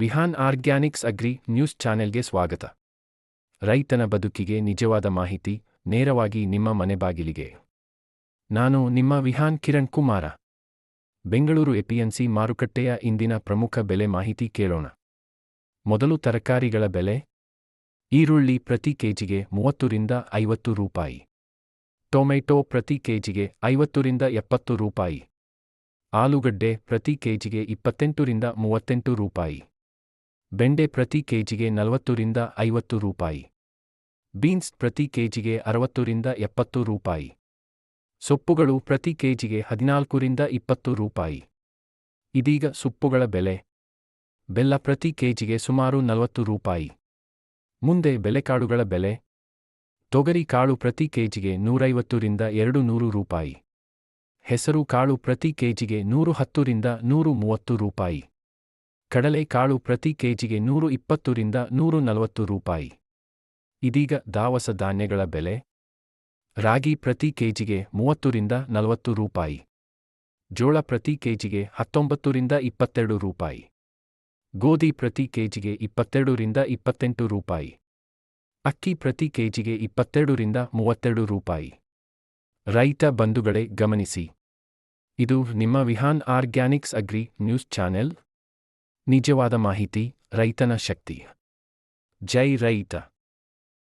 Vihaan organics agri news ಚಾನೆಲ್ಗೆ ಸ್ವಾಗತ. ರೈತನ ಬದುಕಿಗೆ ನಿಜವಾದ ಮಾಹಿತಿ, ನೇರವಾಗಿ ನಿಮ್ಮ ಮನೆ ಬಾಗಿಲಿಗೆ. ನಾನು ನಿಮ್ಮ ವಿಹಾನ್ ಕಿರಣ್ ಕುಮಾರ. ಬೆಂಗಳೂರು ಎಪಿಎನ್ಸಿ ಮಾರುಕಟ್ಟೆಯ ಇಂದಿನ ಪ್ರಮುಖ ಬೆಲೆ ಮಾಹಿತಿ ಕೇಳೋಣ. ಮೊದಲು ತರಕಾರಿಗಳ ಬೆಲೆ. ಈರುಳ್ಳಿ ಪ್ರತಿ ಕೆಜಿಗೆ ಮೂವತ್ತರಿಂದ ಐವತ್ತು ರೂಪಾಯಿ. ಟೊಮೆಟೊ ಪ್ರತಿ ಕೆಜಿಗೆ ಐವತ್ತರಿಂದ ಎಪ್ಪತ್ತು ರೂಪಾಯಿ. ಆಲೂಗಡ್ಡೆ ಪ್ರತಿ ಕೆಜಿಗೆ ಇಪ್ಪತ್ತೆಂಟರಿಂದ ಮೂವತ್ತೆಂಟು ರೂಪಾಯಿ. ಬೆಂಡೆ ಪ್ರತಿ ಕೆಜಿಗೆ ನಲವತ್ತರಿಂದ ಐವತ್ತು ರೂಪಾಯಿ. ಬೀನ್ಸ್ ಪ್ರತಿ ಕೆಜಿಗೆ ಅರವತ್ತರಿಂದ ಎಪ್ಪತ್ತು ರೂಪಾಯಿ. ಸೊಪ್ಪುಗಳು ಪ್ರತಿ ಕೆಜಿಗೆ ಹದಿನಾಲ್ಕರಿಂದ ಇಪ್ಪತ್ತು ರೂಪಾಯಿ. ಇದೀಗ ಸೊಪ್ಪುಗಳ ಬೆಲೆ. ಬೆಲ್ಲ ಪ್ರತಿ ಕೆಜಿಗೆ ಸುಮಾರು ನಲವತ್ತು ರೂಪಾಯಿ. ಮುಂದೆ ಬೆಲೆಕಾಳುಗಳ ಬೆಲೆ. ತೊಗರಿ ಕಾಳು ಪ್ರತಿ ಕೆಜಿಗೆ ನೂರೈವತ್ತರಿಂದ ಎರಡು ನೂರು ರೂಪಾಯಿ. ಹೆಸರು ಕಾಳು ಪ್ರತಿ ಕೆಜಿಗೆ ನೂರು ಹತ್ತರಿಂದ ನೂರು ಮೂವತ್ತು ರೂಪಾಯಿ. ಕಡಲೆ ಕಾಳು ಪ್ರತಿ ಕೆಜಿಗೆ ನೂರು ಇಪ್ಪತ್ತರಿಂದ ನೂರು ನಲವತ್ತು ರೂಪಾಯಿ. ಇದೀಗ ದಾವಸ ಧಾನ್ಯಗಳ ಬೆಲೆ? ರಾಗಿ ಪ್ರತಿ ಕೆಜಿಗೆ ಮೂವತ್ತರಿಂದ ನಲವತ್ತು ರೂಪಾಯಿ. ಜೋಳ ಪ್ರತಿ ಕೆಜಿಗೆ ಹತ್ತೊಂಬತ್ತರಿಂದ ಇಪ್ಪತ್ತೆರಡು ರೂಪಾಯಿ. ಗೋಧಿ ಪ್ರತಿ ಕೆಜಿಗೆ ಇಪ್ಪತ್ತೆರಡರಿಂದ ಇಪ್ಪತ್ತೆಂಟು ರೂಪಾಯಿ. ಅಕ್ಕಿ ಪ್ರತಿ ಕೆಜಿಗೆ ಇಪ್ಪತ್ತೆರಡರಿಂದ ಮೂವತ್ತೆರಡು ರೂಪಾಯಿ. ರೈತ ಬಂಧುಗಳೇ ಗಮನಿಸಿ. ಇದು ನಿಮ್ಮ Vihan organics agri news channel. ನಿಜವಾದ ಮಾಹಿತಿ ರೈತನ ಶಕ್ತಿ. ಜೈ ರೈತ.